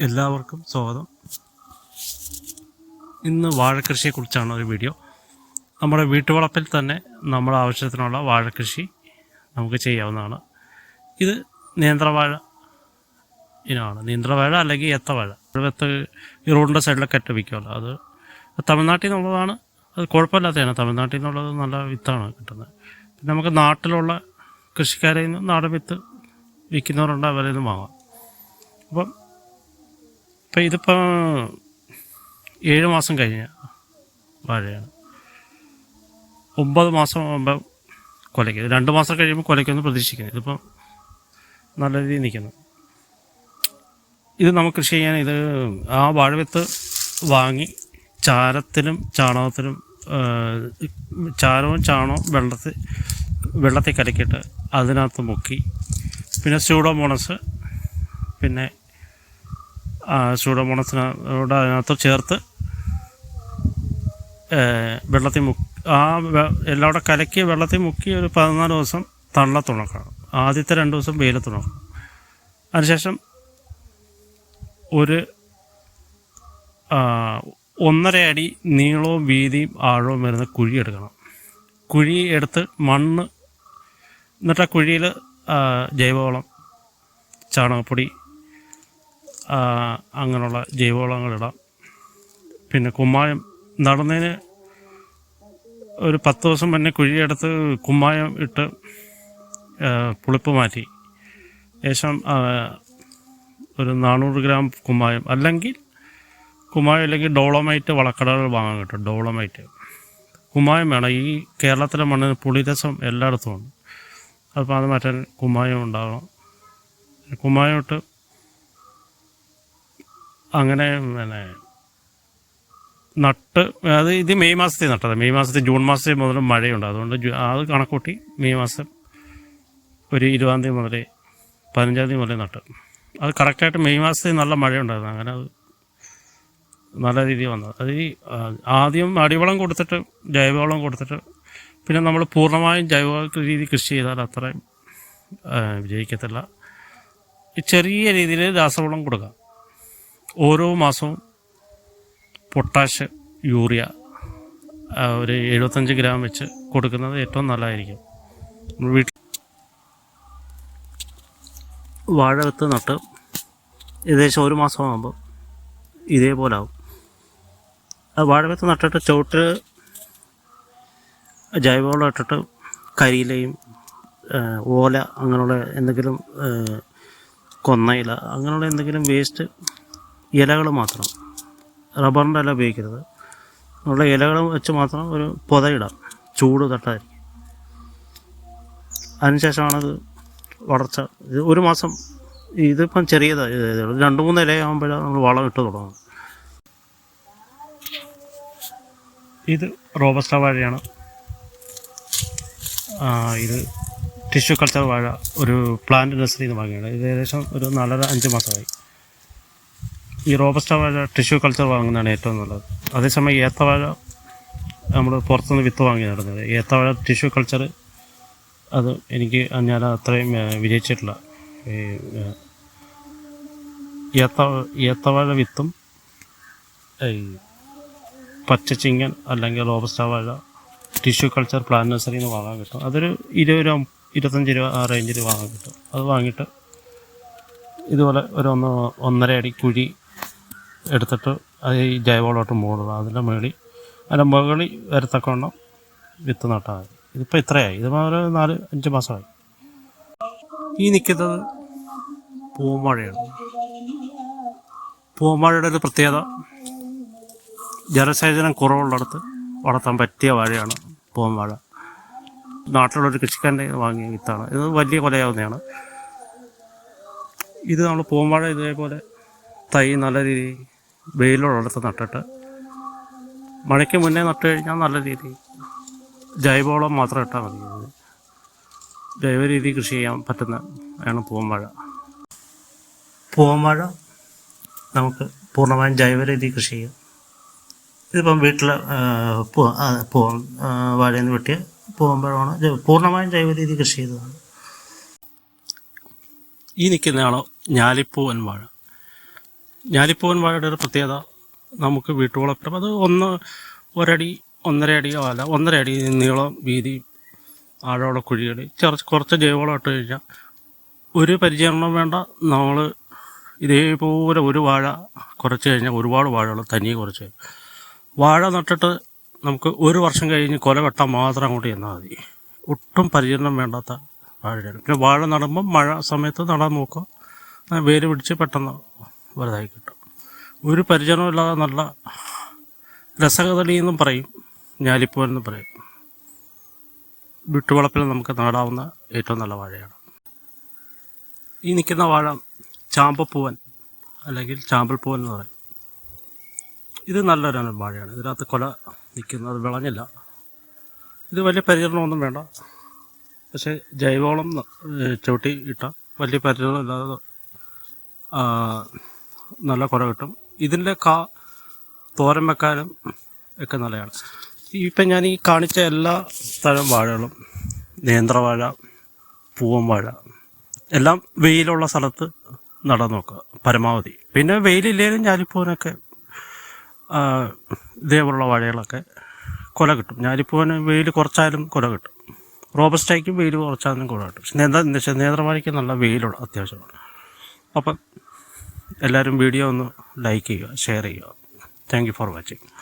എല്ലാവർക്കും സ്വാഗതം. ഇന്ന് വാഴക്കൃഷിയെക്കുറിച്ചാണ് ഒരു വീഡിയോ. നമ്മുടെ വീട്ടുവളപ്പിൽ തന്നെ നമ്മുടെ ആവശ്യത്തിനുള്ള വാഴക്കൃഷി നമുക്ക് ചെയ്യാവുന്നതാണ്. ഇത് നേന്ത്രവാഴ ഇനമാണ്. നീന്ത്രവാഴ അല്ലെങ്കിൽ എത്തവാഴ വെത്ത് ഈ റോഡിന്റെ സൈഡിലൊക്കെ അറ്റ വിൽക്കുമല്ലോ. അത് തമിഴ്നാട്ടിൽ നിന്നുള്ളതാണ്. അത് കുഴപ്പമില്ലാത്തതാണ് തമിഴ്നാട്ടിൽ നിന്നുള്ളത് നല്ല വിത്താണ് കിട്ടുന്നത്. പിന്നെ നമുക്ക് നാട്ടിലുള്ള കൃഷിക്കാരെ നിന്ന് നാടൻ വിത്ത് വിൽക്കുന്നവരുണ്ട്. അവരിൽ നിന്ന് വാങ്ങാം. അപ്പം ഇപ്പം ഇതിപ്പോൾ ഏഴ് മാസം കഴിഞ്ഞ വാഴയാണ്. ഒമ്പത് മാസം ആകുമ്പോൾ കൊലയ്ക്കും. രണ്ട് മാസം കഴിയുമ്പോൾ കൊലയ്ക്കൊന്ന് പ്രതീക്ഷിക്കുന്നു. ഇതിപ്പം നല്ല രീതിയിൽ നിൽക്കുന്നു. ഇത് നമുക്ക് കൃഷി ചെയ്യാൻ ഇത് ആ വാഴവിത്ത് വാങ്ങി ചാരത്തിലും ചാണകത്തിലും ചാരവും ചാണകവും വെള്ളത്തിൽ വെള്ളത്തിൽ കലക്കിയിട്ട് അതിനകത്ത് മുക്കി. പിന്നെ സ്യൂഡോമോണസ് പിന്നെ സൂഡോമോണസിനോട് അതിനകത്ത് ചേർത്ത് വെള്ളത്തിൽ മുക്കി ആ എല്ലാം കൂടെ കലക്കി വെള്ളത്തിൽ മുക്കി ഒരു പതിനാല് ദിവസം തള്ളത്തുണക്കണം ആദ്യത്തെ രണ്ട് ദിവസം വെയിലത്തുണക്കണം അതിനുശേഷം ഒരു ഒന്നര അടി നീളവും വീതിയും ആഴവും വരുന്ന കുഴി എടുക്കണം. കുഴി എടുത്ത് മണ്ണ് എന്നിട്ട് ആ കുഴിയിൽ ജൈവവളം ചാണകപ്പൊടി അങ്ങനെയുള്ള ജൈവവളങ്ങളിടാം പിന്നെ കുമ്മായം നടുന്നതിന് ഒരു പത്ത് ദിവസം മുന്നേ കുഴിയെടുത്ത് കുമ്മായം ഇട്ട് പുളിപ്പ് മാറ്റി. ഏകദേശം ഒരു നാനൂറ് ഗ്രാം കുമ്മായം. അല്ലെങ്കിൽ കുമ്മായം അല്ലെങ്കിൽ ഡോളമൈറ്റ് വളക്കടകൾ വാങ്ങാൻ കിട്ടും. ഡോളമൈറ്റ്. കുമ്മായം വേണം. ഈ കേരളത്തിലെ മണ്ണിന് പുളിരസം എല്ലായിടത്തും ഉണ്ട്. അപ്പോൾ അത് മാറ്റാൻ കുമ്മായം ഉണ്ടാകണം കുമ്മായം ഇട്ട് അങ്ങനെ പിന്നെ നട്ട് അത് ഇത് മെയ് മാസത്തിൽ നട്ടത്. മെയ് മാസത്തിൽ ജൂൺ മാസത്തിൽ മുതൽ മഴയുണ്ട്. അതുകൊണ്ട് അത് കണക്കൂട്ടി മെയ് മാസം ഒരു ഇരുപതാം തീയതി മുതൽ പതിനഞ്ചാം തീയതി മുതൽ നട്ട്. അത് കറക്റ്റായിട്ട് മെയ് മാസത്തിൽ നല്ല മഴയുണ്ടായിരുന്നു. അങ്ങനെ അത് നല്ല രീതിയിൽ വന്നത്. അത് ഈ ആദ്യം അടിവളം കൊടുത്തിട്ട് ജൈവവളം കൊടുത്തിട്ട് പിന്നെ നമ്മൾ പൂർണമായും ജൈവ രീതി കൃഷി ചെയ്താൽ അത്രയും വിജയിക്കത്തില്ല. ചെറിയ രീതിയിൽ രാസവളം കൊടുക്കാം. ഓരോ മാസവും പൊട്ടാഷ് യൂറിയ ഒരു എഴുപത്തഞ്ച് ഗ്രാം വെച്ച് കൊടുക്കുന്നത് ഏറ്റവും നല്ലതായിരിക്കും. വീട്ടിൽ വാഴ വിത്ത് നട്ട് ഏകദേശം ഒരു മാസമാകുമ്പോൾ ഇതേപോലെ ആവും വാഴ വിത്ത് നട്ടിട്ട് ചുവട്ട് ജൈവവളം ഇട്ടിട്ട് കരിയിലയും ഓല അങ്ങനെയുള്ള എന്തെങ്കിലും കൊന്നയില അങ്ങനെയുള്ള എന്തെങ്കിലും വേസ്റ്റ് ഇലകൾ മാത്രം. റബ്ബറിന്റെ ഇല ഉപയോഗിക്കരുത്. ഉള്ള ഇലകൾ വെച്ച് മാത്രം ഒരു പുതയിടാം. ചൂട് തട്ടായിരിക്കും അതിനുശേഷമാണത് വളർച്ച. ഇത് ഒരു മാസം ഇതിപ്പം ചെറിയതാണ് രണ്ട് മൂന്ന് ഇലയാകുമ്പോഴാണ് നമ്മൾ വളം ഇട്ട് തുടങ്ങും ഇത് റോബസ്റ്റ വാഴയാണ്. ഇത് ടിഷ്യൂ കൾച്ചർ വാഴ ഒരു പ്ലാന്റ് നഴ്സറിയിൽ നിന്ന് വാങ്ങിയാണ് ഇത് ഏകദേശം ഒരു നാലര അഞ്ച് മാസമായി. ഈ റോബസ്റ്റ വാഴ ടിഷ്യൂ കൾച്ചർ വാങ്ങുന്നതാണ് ഏറ്റവും നല്ലത്. അതേസമയം ഏത്തവാഴ നമ്മൾ പുറത്തുനിന്ന് വിത്ത് വാങ്ങി നടന്നത്. ഏത്തവാഴ ടിഷ്യൂ കൾച്ചർ അത് എനിക്ക് ഞാൻ അത്രയും വിജയിച്ചിട്ടില്ല. ഈ, ഏത്ത ഏത്തവാഴ വിത്തും ഈ പച്ചച്ചിങ്ങൻ അല്ലെങ്കിൽ റോബസ്റ്റ വാഴ ടിഷ്യൂ കൾച്ചർ പ്ലാന്റ് നഴ്സറിയിൽ നിന്ന് വാങ്ങാൻ കിട്ടും. അതൊരു ഇരുപത് രൂപ ഇരുപത്തഞ്ച് രൂപ ആ റേഞ്ചിൽ വാങ്ങാൻ കിട്ടും. അത് വാങ്ങിയിട്ട് ഇതുപോലെ ഒരു ഒന്ന് ഒന്നര അടി കുഴി എടുത്തിട്ട് അത് ഈ ജൈവവളമായിട്ട് മൂടുക. അതിന്റെ മേളി അതിന്റെ മുകളിൽ വരത്തക്കവണ്ണം വിത്ത് നട്ടാൽ മതി. ഇതിപ്പോൾ ഇത്രയായി. ഇത് ഒരു നാല് അഞ്ച് മാസമായി. ഈ നിൽക്കുന്നത് പൂമഴയാണ്. പൂമഴയുടെ ഒരു പ്രത്യേകത ജലസേചനം കുറവുള്ളിടത്ത് വളർത്താൻ പറ്റിയ വാഴയാണ് പൂവാഴ നാട്ടിലുള്ളൊരു കൃഷിക്കാരന്റെ വാങ്ങിയ വിത്താണ്. ഇത് വലിയ കൊലയാവുന്നതാണ്. ഇത് നമ്മൾ പൂമ്പാഴ ഇതേപോലെ തൈ നല്ല രീതിയിൽ വെയിലുള്ളിടത്ത് നട്ടിട്ട് മഴയ്ക്ക് മുന്നേ നട്ട് കഴിഞ്ഞാൽ നല്ല രീതിയിൽ ജൈവവളം മാത്രം ഇട്ടാൽ മതി. ജൈവ രീതി കൃഷി ചെയ്യാൻ പറ്റുന്ന ആണ് പൂവമ്പഴ പൂവമ്പഴ നമുക്ക് പൂർണമായും ജൈവ രീതി കൃഷി ചെയ്യാം. ഇതിപ്പം വീട്ടിൽ പൂവൻ വാഴയിൽ നിന്ന് വെട്ടിയ പൂവമ്പഴമാണ് പൂർണമായും ജൈവ രീതി കൃഷി ചെയ്തതാണ്. ഈ നിൽക്കുന്നയാളോ ഞാലിപ്പൂവൻ വാഴ ഞാലിപ്പൂവൻ വാഴയുടെ ഒരു പ്രത്യേകത നമുക്ക് വീട്ടുവളപ്പിടും. അത് ഒന്ന് ഒരടി ഒന്നര അടിയോ അല്ല ഒന്നര അടി നീളം വീതി ആഴമുള്ള കുഴികൾ കുറച്ച് കുറച്ച് ജൈവവളം ഇട്ട് കഴിഞ്ഞാൽ ഒരു പരിചരണം വേണ്ട. നമ്മൾ ഇതേപോലെ ഒരു വാഴ കുറച്ച് കഴിഞ്ഞാൽ ഒരുപാട് വാഴകൾ തനിയെ കുറച്ച് വാഴ നട്ടിട്ട് നമുക്ക് ഒരു വർഷം കഴിഞ്ഞ് കൊല വെട്ടാൻ മാത്രം അങ്ങോട്ട് ചെന്നാൽ മതി. ഒട്ടും പരിചരണം വേണ്ടാത്ത വാഴയാണ്. പിന്നെ വാഴ നടുമ്പം മഴ സമയത്ത് നടാൻ നോക്കുക. വേര് പിടിച്ച് പെട്ടെന്ന് വലുതായി കിട്ടും. ഒരു പരിചരണമില്ലാതെ നല്ല രസകഥളി എന്നും പറയും ഞാലിപ്പൂ എന്നും പറയും. വിട്ടുവളപ്പിൽ നമുക്ക് നേടാവുന്ന ഏറ്റവും നല്ല വാഴയാണ്. ഈ നിൽക്കുന്ന വാഴ ചാമ്പപ്പൂവൻ അല്ലെങ്കിൽ ചാമ്പൽ ചാമ്പൽപ്പൂവൻ എന്ന് പറയും. ഇത് നല്ലൊരു വാഴയാണ്. ഇതിനകത്ത് കൊല നിൽക്കുന്നത് വിളഞ്ഞില്ല. ഇത് വലിയ പരിചരണമൊന്നും വേണ്ട. പക്ഷേ ജൈവവളം ചവിട്ടി ഇട്ട വലിയ പരിചരണം ഇല്ലാതെ നല്ല കുല കിട്ടും. ഇതിന്റെ കാ തോരൻ വെക്കാനും ഒക്കെ നല്ലതാണ്. ഇപ്പം ഞാൻ ഈ കാണിച്ച എല്ലാ തരം വാഴകളും നേന്ത്രവാഴ പൂവൻ വാഴ എല്ലാം വെയിലുള്ള സ്ഥലത്ത് നടന്നു നോക്കുക പരമാവധി. പിന്നെ വെയിലില്ലേലും ഞാലിപ്പൂവിനൊക്കെ ഇതേപോലുള്ള വാഴകളൊക്കെ കൊല കിട്ടും. ഞാലിപ്പൂവിന് വെയിൽ കുറച്ചാലും കൊല കിട്ടും. റോബസ്റ്റയ്ക്കും വെയിൽ കുറച്ചാലും കൊല കിട്ടും. പക്ഷെ നേന്ത്ര നേന്ത്രവാഴയ്ക്ക് നല്ല വെയിലുള്ള അത്യാവശ്യമാണ്. അപ്പം എല്ലാവരും വീഡിയോ ഒന്ന് ലൈക്ക് ചെയ്യുക ഷെയർ ചെയ്യുക. Thank for watching